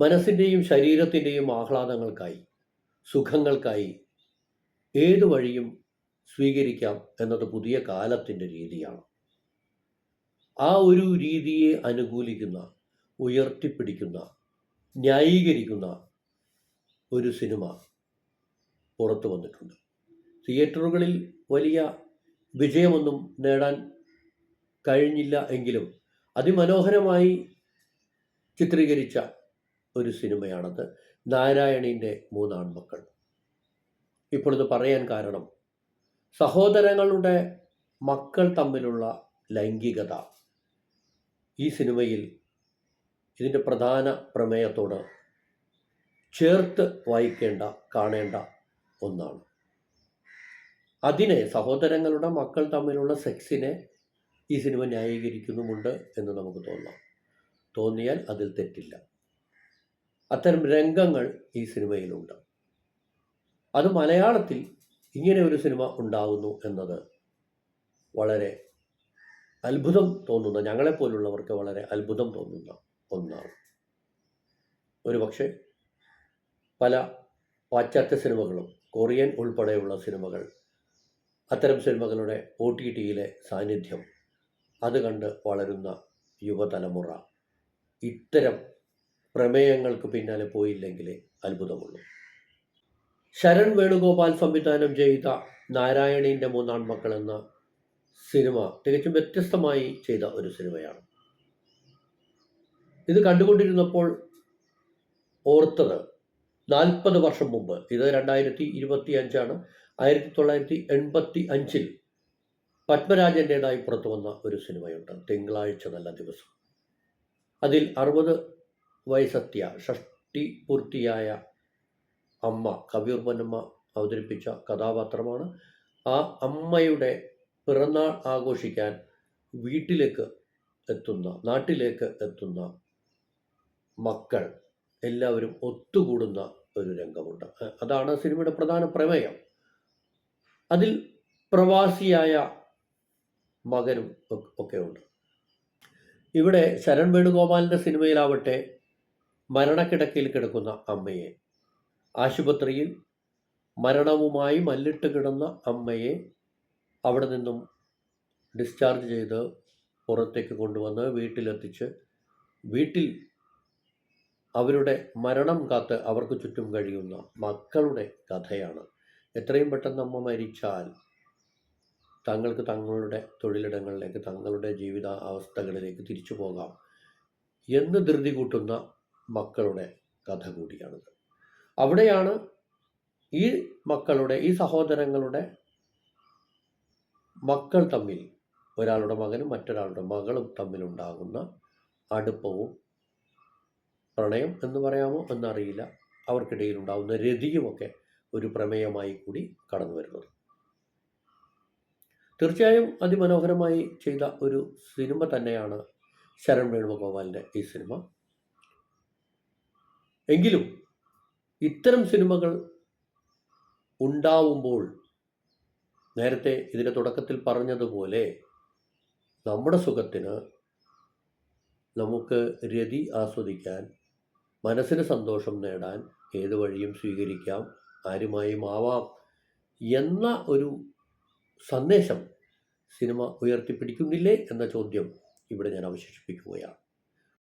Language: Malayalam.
മനസ്സിന്റെയും ശരീരത്തിന്റെയും ആഹ്ലാദങ്ങൾക്കായി സുഖങ്ങൾക്കായി ഏതു വഴിയും സ്വീകരിക്കാം എന്നത് പുതിയ കാലത്തിന്റെ രീതിയാണ്. ആ ഒരു രീതിയെ അനുകൂലിക്കുന്ന ഉയർത്തിപ്പിടിക്കുന്ന ന്യായീകരിക്കുന്ന ഒരു സിനിമ പുറത്തു വന്നിട്ടുണ്ട്. തിയേറ്ററുകളിൽ വലിയ വിജയമൊന്നും നേടാൻ കഴിഞ്ഞില്ല എങ്കിലും അതിമനോഹരമായി ചിത്രീകരിച്ച ഒരു സിനിമയാണത്. നാരായണീന്റെ മൂന്നാൺമക്കൾ ഇപ്പോൾ ഇത് പറയാൻ കാരണം സഹോദരങ്ങളുടെ മക്കൾ തമ്മിലുള്ള ലൈംഗികത ഈ സിനിമയിൽ ഇതിന്റെ പ്രധാന പ്രമേയത്തോട് ചേർത്ത് വായിക്കേണ്ട കാണേണ്ട ഒന്നാണ്. അതിനെ സഹോദരങ്ങളുടെ മക്കൾ തമ്മിലുള്ള സെക്സിനെ ഈ സിനിമ ന്യായീകരിക്കുന്നുമുണ്ട് എന്ന് നമുക്ക് തോന്നാം. തോന്നിയാൽ അതിൽ തെറ്റില്ല. അത്തരം രംഗങ്ങൾ ഈ സിനിമയിലുണ്ട്. അത് മലയാളത്തിൽ ഇങ്ങനെ ഒരു സിനിമ ഉണ്ടാകുന്നു എന്നത് വളരെ അത്ഭുതം തോന്നുന്ന ഞങ്ങളെപ്പോലുള്ളവർക്ക് വളരെ അത്ഭുതം തോന്നുന്ന ഒന്നാണ്. ഒരുപക്ഷെ പല പാശ്ചാത്യ സിനിമകളും കൊറിയൻ ഉൾപ്പെടെയുള്ള സിനിമകൾ അത്തരം സിനിമകളുടെ ഒ ടി ടിയിലെ സാന്നിധ്യം അത് കണ്ട് വളരുന്ന യുവതലമുറ ഇത്തരം പ്രമേയങ്ങൾക്ക് പിന്നാലെ പോയില്ലെങ്കിലേ അത്ഭുതമുള്ളൂ. ശരൺ വേണുഗോപാൽ സംവിധാനം ചെയ്ത നാരായണീന്റെ മൂന്നാൺ മക്കൾ എന്ന സിനിമ തികച്ചും വ്യത്യസ്തമായി ചെയ്ത ഒരു സിനിമയാണ്. ഇത് കണ്ടുകൊണ്ടിരുന്നപ്പോൾ ഓർത്തത് നാൽപ്പത് വർഷം മുമ്പ്. ഇത് രണ്ടായിരത്തി ഇരുപത്തി അഞ്ചാണ് ആയിരത്തി തൊള്ളായിരത്തി എൺപത്തി അഞ്ചിൽ പത്മരാജന്റെതായി പുറത്തു വന്ന ഒരു സിനിമയുണ്ട്. തിങ്കളാഴ്ച നല്ല ദിവസം. അതിൽ അറുപത് വയസ്സെത്തിയ ഷഷ്ടി പൂർത്തിയായ അമ്മ കവിയൂർ അവതരിപ്പിച്ച കഥാപാത്രമാണ്. ആ അമ്മയുടെ പിറന്നാൾ ആഘോഷിക്കാൻ വീട്ടിലേക്ക് എത്തുന്ന നാട്ടിലേക്ക് എത്തുന്ന മക്കൾ എല്ലാവരും ഒത്തുകൂടുന്ന ഒരു രംഗമുണ്ട്. അതാണ് സിനിമയുടെ പ്രധാന പ്രമേയം. അതിൽ പ്രവാസിയായ മകനും ഒക്കെ ഉണ്ട് ഇവിടെ ശരൺ വേണുഗോപാലിന്റെ സിനിമയിലാവട്ടെ മരണക്കിടക്കയിൽ കിടക്കുന്ന അമ്മയെ. ആശുപത്രിയിൽ മരണവുമായി മല്ലിട്ട് കിടന്ന അമ്മയെ അവിടെ നിന്നും ഡിസ്ചാർജ് ചെയ്ത് പുറത്തേക്ക് കൊണ്ടുവന്ന് വീട്ടിലെത്തിച്ച് വീട്ടിൽ അവരുടെ മരണം കാത്ത് അവർക്ക് ചുറ്റും കഴിയുന്ന മക്കളുടെ കഥയാണ്. എത്രയും പെട്ടെന്ന് അമ്മ മരിച്ചാൽ തങ്ങൾക്ക് തങ്ങളുടെ തൊഴിലിടങ്ങളിലേക്ക് തങ്ങളുടെ ജീവിത അവസ്ഥകളിലേക്ക് തിരിച്ചു പോകാം എന്ന് ധൃതി കൂട്ടുന്ന മക്കളുടെ കഥ കൂടിയാണിത്. അവിടെയാണ് ഈ മക്കളുടെ ഈ സഹോദരങ്ങളുടെ മക്കൾ തമ്മിൽ ഒരാളുടെ മകനും മറ്റൊരാളുടെ മകളും തമ്മിലുണ്ടാകുന്ന അടുപ്പവും പ്രണയം എന്ന് പറയാമോ എന്നറിയില്ല. അവർക്കിടയിൽ ഉണ്ടാകുന്ന രതിയുമൊക്കെ ഒരു പ്രമേയമായി കൂടി കടന്നു വരുന്നത്. തീർച്ചയായും അതിമനോഹരമായി ചെയ്ത ഒരു സിനിമ തന്നെയാണ് ശരൺ വേണുഗോപാലിന്റെ ഈ സിനിമ. എങ്കിലും ഇത്തരം സിനിമകൾ ഉണ്ടാവുമ്പോൾ നേരത്തെ ഇതിന്റെ തുടക്കത്തിൽ പറഞ്ഞതുപോലെ നമ്മുടെ സുഖത്തിന് നമുക്ക് രതി ആസ്വദിക്കാൻ മനസ്സിന് സന്തോഷം നേടാൻ ഏത് വഴിയും സ്വീകരിക്കാം ആരുമായും ആവാം എന്ന ഒരു സന്ദേശം സിനിമ ഉയർത്തിപ്പിടിക്കുന്നില്ലേ എന്ന ചോദ്യം ഇവിടെ ഞാൻ അവശേഷിപ്പിക്കുകയാണ്.